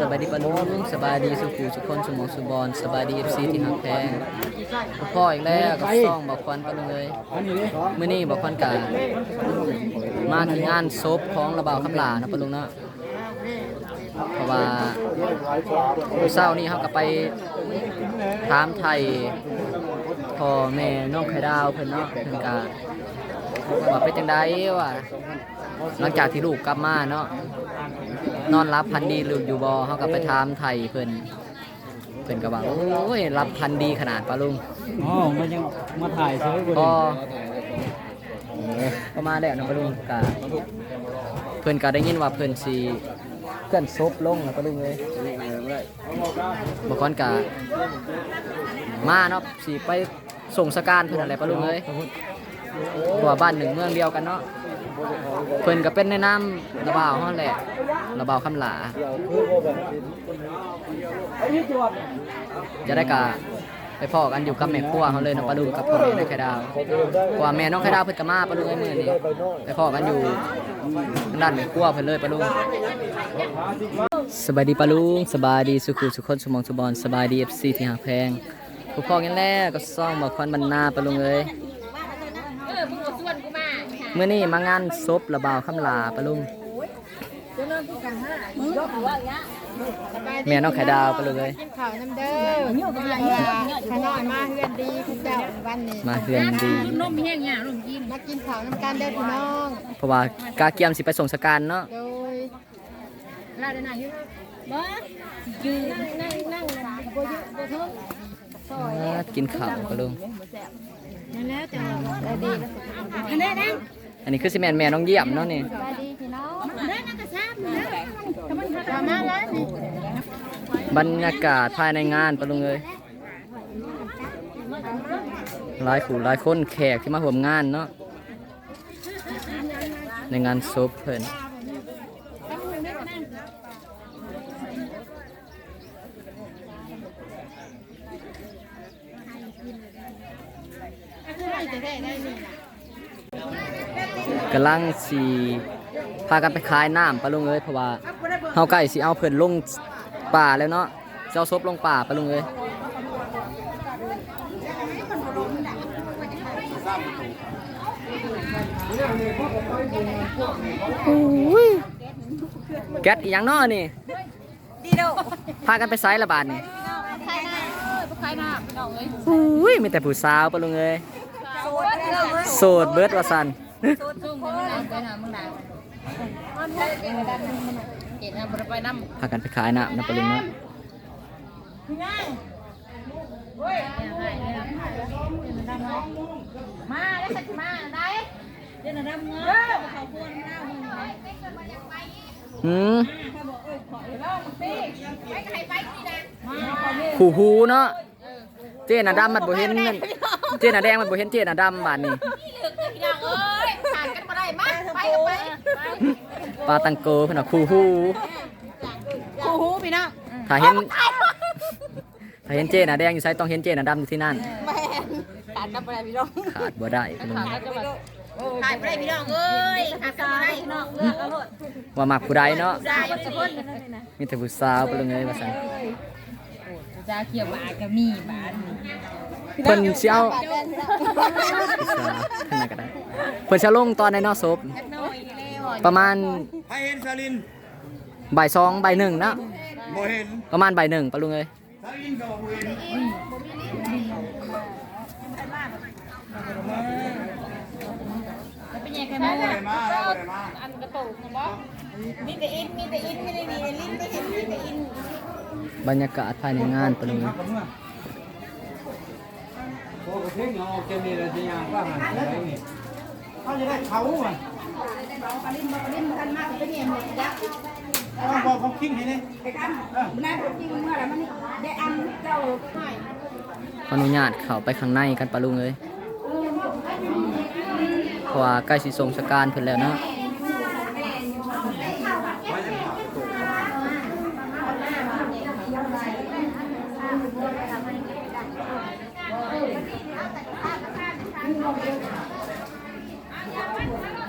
สบายดีปะลุงสบายดีสุขุสุขคนสมองสุบอลสบายดีเอฟซีที่หักแพงพ่ออีกแล้วกับซ่องบอกควันปะลุงเลยมื้อนี้บอกควันกามาที่งานศพของระเบาวคำลานะปะลุงเนาะเพราะว่ามื้อเช้านี้เขาก็ไปถามไทยพ่อแม่น้องไข่ดาวเพิ่นเนาะเพิ่นกาว่าเป็นจังไดว่าหลังจากที่ลูกกลับมาเนาะ นอนรับพันดีหรืออยู่บอเขาก็ไปถามไทยเพิ่นเพิ่นก็บอกโอ้ยรับพันดีขนาดปะลุงอ๋อมันยังมาถ่ายเฉยพอประมาณแล้วนะปะลุงกะเพิ่นก็ได้ยินว่าเพิ่นสิเกินซบลงนะปะลุงเลยบางคนกะมาเนาะสิไปส่งสการเพิ่นอะไรปะลุงเลยเพราะว่าบ้านหนึ่งเมืองเดียวกันเนาะ เพิ่นก็เป็นในน้ำระบาวเฮาแหละระบาวคำหลา จะได้กะไปพ่อกันอยู่กับแม่ครัวเขาเลยเนาะปลาดุกกับพ่อแม่น้องไข่ดาวเพราะว่าแม่น้องไข่ดาวเพิ่นก็มาปลาดุกไอ้มื้อนี้ไปพ่อกันอยู่ทางด้านแม่ครัวเพิ่นเลยปลาดุกสบายดีปลาลุงสบายดีสุขุสุขคนสมองสุบอลสบายดี FC ที่หาแพงผู้พ่อกันแล้วก็ซ่องบอกควันบรรณาปลาลุงเลย เออมึงเอาส่วนกู มาค่ะมื้อนี้มางานศพระบ่าวคำลาปลาลุงแม่น้องไข่ดาวปลาลุงเลยกินข้าวน้ำเด้อมาขนอยมาเฮือนดีคุณเจ้าวันนี้มาเฮือนดีนมแห้งเนี่ยนมกินมากินข้าวน้ำกันเด้อพี่น้องเพราะว่ากาเกียมสิไปส่งสการเนาะโดยลาดไหนอยู่บ่ยืนนั่งนั่งนั่งบ่เยอะบ่เทิงอ่ากินข้าวปลาลุงนั่นแล้วจะได้ดีอันนี้นั่ง อันนี้คือสิแมนแม่น้องเยี่ยมเนาะนี่บรรยากาศภายในงานปะลุงเอ้ยหลายขู่หลายคนแขกที่มาห่วมงานเนาะในงานศพเพิ่น จะได้ได้นี่ กำลังสีพากันไปขายน้ำปะลุงเอ้ยเพราะว่าเฮาใกล้สิเอาเพิ่นลงป่าแล้วเนาะเจ้าศพลงป่าปะลุงเอ้ยแก๊สอีหยังเนาะนี่ดีโดพากันไปไซส์ละบาทนี่ใครหน้าเอ้ยใครหน้าพี่น้องเอ้ยอุ้ยมีแต่ผู้สาวปะลุงเอ้ยโสดเด้อเว้ยโสดเบิดว่าซั่นโสดซุ่มมึงนะไปหามึงนะเอ็งดันมึงนะเอ็งบ่ได้ไปนำพากันไปขายน้ำนะปะลุงเนาะมาแล้วสักมาได้เดี๋ยวนะดำเงาเขาควรหน้ามึงหืมไปใครไปนี่นะมาขู่หูเนาะเจน่ะดำมันบ่เห็นนั่นเจน่ะแดงมันบ่เห็นเจน่ะดำบาดนี้พี่เหลือกเลยพี่น้องเอ้ยผ่านกันมาได้มาไปกันไป ปลาตังโกเพิ่นน่ะขู่หูคู่หูพี่น้องถ้าเห็นถ้าเห็นเจน่ะแดงอยู่ไสต้องเห็นเจน่ะดำอยู่ที่นั่นแม่ผ่านกันมาได้พี่น้องขาดบ่ได้ปะลุงผ่านกันมาผ่านไปได้พี่น้องเอ้ยผ่านกันมาได้พี่น้องเลือกเอาโลดว่ามักผู้ใดเนาะจ่ายอยู่ทุกคนมีแต่ผู้สาวปะลุงเอ้ยว่าซั่นจ้าเขียวบาก็มีบาทเพิ่นสิเอาผู้สาวข้างในก็ได้เพิ่นสิเอาลงตอนในเนอศพน้อยเลย ประมาณให้เห็นสลินบ่ายสองบ่ายหนึ่งเนาะบ่เห็นประมาณบ่ายหนึ่งปะลุงเอ้ยสลินก็บ่เห็นเป็นยังไงบ้างบ่ได้มาแล้วบ่ได้มาอันกระตุกนะบ่มีแต่อินมีแต่อินไม่ได้มีแต่ลิ้นไม่เห็นมีแต่อินบรรยากาศภายในงานปะลุงเอ้ยโอ้เพ่งเอาเจนี่ละสิยางว่าหันไปนี่ เขาจะได้เขาอะเอาบอกเขาคิงให้นี่ขออนุญาตเข้าไปข้างในกันปะลุงเอ้ยเพราะว่าใกล้สิส่งสการเพิ่นแล้วเนาะ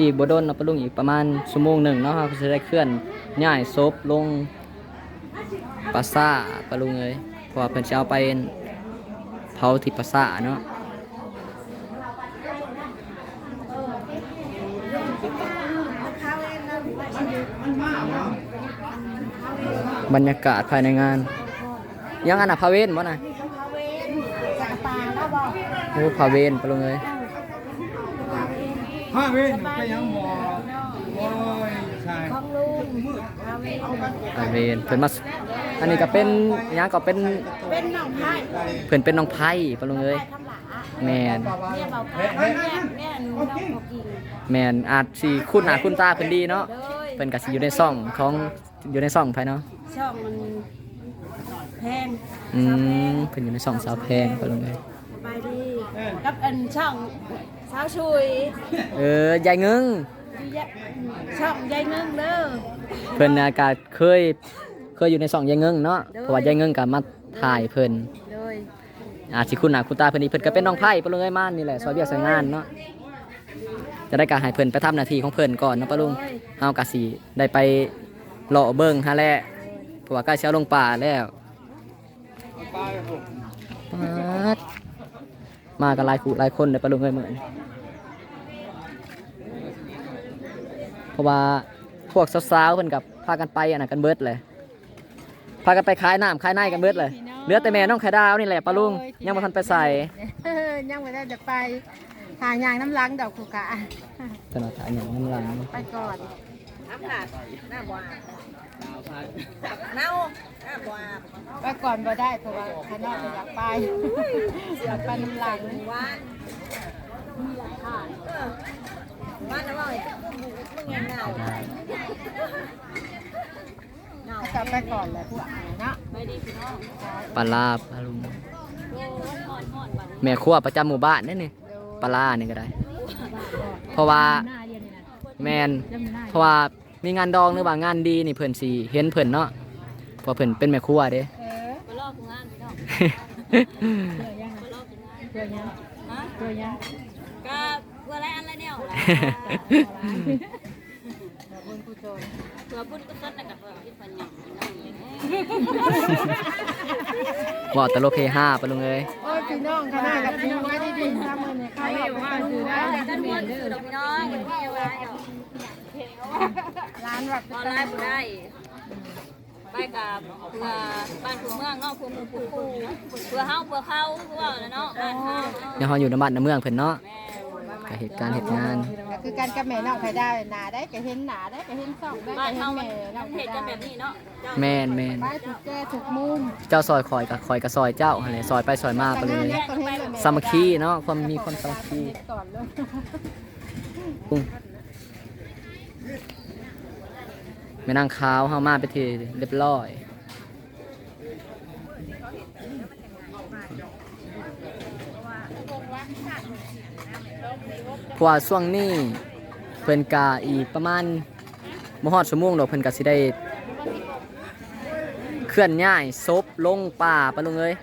อีกบ่โดนเนาะปะลุงอีกประมาณชั่วโมงหนึ่งเนาะเราก็จะได้เคลื่อนย้ายศพลงปราสาทปะลุงเอ้ยเพราะว่าเพิ่นสิเอาไปเผาที่ปราสาทเนาะบรรยากาศภายในงาน ยังอันน่ะพาเวนบ่น่ะจักรปาแล้วบอกโอ้พาเวนปะลุงเอ้ย ห้าเว้นไปยังบ่โอ้ยใช่ของลุงเอาเวพาเวนเพิ่นมาอันนี้ก็เป็นหยังก็เป็นเป็นน้องไผ่เพิ่นเป็นน้องไผ่ปะลุงเอ้ยทำหลาแมนเนี่ยเบาค่ะเนี่ยเนี่ยหนูน้องพอกินแมนอาจสิคุ้นหน้าคุ้นตาเพิ่นดีเนาะโดยเพิ่นก็สิอยู่ในซ่องของอยู่ในซ่องไผเนาะช่องมันแพงอืมเพิ่นอยู่ในซ่องสาวแพงปะลุงเอ้ย ไปดีกับอันช่อง สาวชุยเออยายเงึงช่องยายเงิงเด้อเพิ่นน่ะก็เคยเคยอยู่ในซ่องยายเงึงเนาะเพราะว่ายายเงึงก็มาถ่ายเพิ่นโดยอาจสิคุ้นหน้าคุ้นตาเพิ่นนี่เพิ่นก็เป็นน้องไผ่ปะลุงเอ้ยมานี่แหละซอยเวียกซอยงานเนาะจะได้ก็ให้เพิ่นไปทำหน้าที่ของเพิ่นก่อนเนาะปะลุงเฮาก็สิได้ไปเลาะเบิ่งหาแลเพราะว่าใกล้สิเอาลงป่าแล้วปัด มากันหลายคู่หลายคนเลยปะลุงเอ้ยมื้อนี้เพราะว่าพวกสาวๆเพิ่นกับพากันไปอันนั้นกันเบิดเลยพากันไปขายน้ำขายในกันเบิดเลยเหลือแต่แม่น้องไข่ดาวนี่แหละปะลุงยังบ่ทันไปใส่ยังไม่ได้จะไปหางยางน้ำล้างดอกคูกะธนาคารอย่างน้ำลังไปก่อน น้ำหนักหน้าบวาเน่าหน้าบวาไปก่อนบ่ได้เพราะว่าข้างนอกจะอยากไปอยากไปน้ำล้างหวานเออหวานนะว่าไอ้มึงมึงยังเน่าเน่าจะไปก่อนเลยพวกเนาะปลาลาปลาลุงแม่ครัวประจำหมู่บ้านนี่นี่ปลาลานี่ก็ได้ เพราะว่าแมนเพราะว่า มีงานดองหรือว่างานดีนี่เพิ่นสิเห็นเพิ่นเนาะเพราะเพิ่นเป็นแม่ครัวเด้ เออไปลอกงานพี่น้องเพื่อยังเพื่อยังฮะเพื่อยังก็เพื่อะไรอันไรเนี่ยหละบุญกุศลเพื่อบุญกุศลนะกับเพื่อที่ปัญญาน้องอย่างนี้บอกตลกเฮฮาปะลุงเอ้ยโอ้ยพี่น้องขนาดกับพี่น้องไม่ได้ดินทำมันเนี่ยเขาเอาไปถือได้กันม้วนคือดอกพี่น้องกันที่เอาไว้ดอก ร้านวัดออนไลน์บ่ได้ไปกับเพื่อบ้านเพื่อเมืองเนาะเพื่อหมู่ผู้เพื่อเฮาเพื่อเขาเพื่อว่าแล้วเนาะบ้านเฮาเนาะยังเฮาอยู่ในบ้านในเมืองเพิ่นเนาะแม่ก็เหตุการณ์เหตุงานก็คือการกับแม่น้องใครได้หนาได้ก็เห็นหนาได้ก็เห็นสองได้บ้าก็นเห็เฮานมันแม่น้องเหใครตุกันแบบนี้เนาะเจ้าแม่นแม่นไปถูกแก้ถูกมุมเจ้าซอยคอยกับคอยกับซอยเจ้าหั่นแหละซอยไปซอยมาไปะลุงเอ้ยสามัคคีเนาะความมีความสามัคคี ก่อนเลยปุ้ง แม่นางขาวเฮามาไปทีเรียบร้อยเพราะว่าช่วงนี้เพิ่นกาอีกประมาณบ่ฮอดชั่วโมงดอกเพิ่นก็สิได้ เคลื่อนย้ายศพลงป่าปะลุงเอ้ย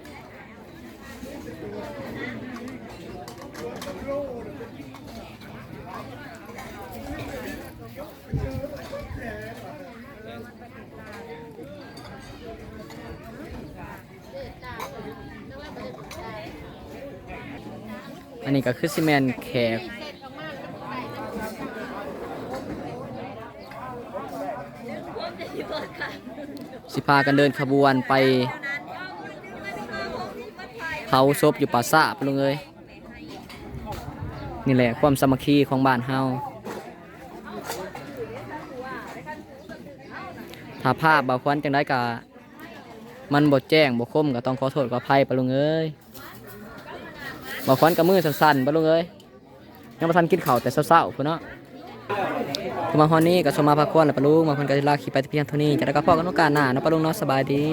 นนี้ก็คือซีเมนแขกสิพากันเดินขบวนไปเผาศพอยู่ป่าซาปะลุงเอ้ยนี่แหละความสามัคคีของบ้านเฮาถ้าภาพบาควันจังได้กะมันบดแจ้งบดคมก็ต้องขอโทษขออภัยปะลุงเอ้ย บอกควันกับมือสั่นๆปะลุงเอ้ยยังมาทันกินข้าวแต่เศร้าๆพุ่นเนาะคือมาฮอนนี่กับสมมาพักควรแหละปะลุงมาคนก็จะลาขี่ไปที่เพียงเท่านี้จะได้กับพ่อกันโอกาสหน้าเนาะปะลุงเนาะสบายดี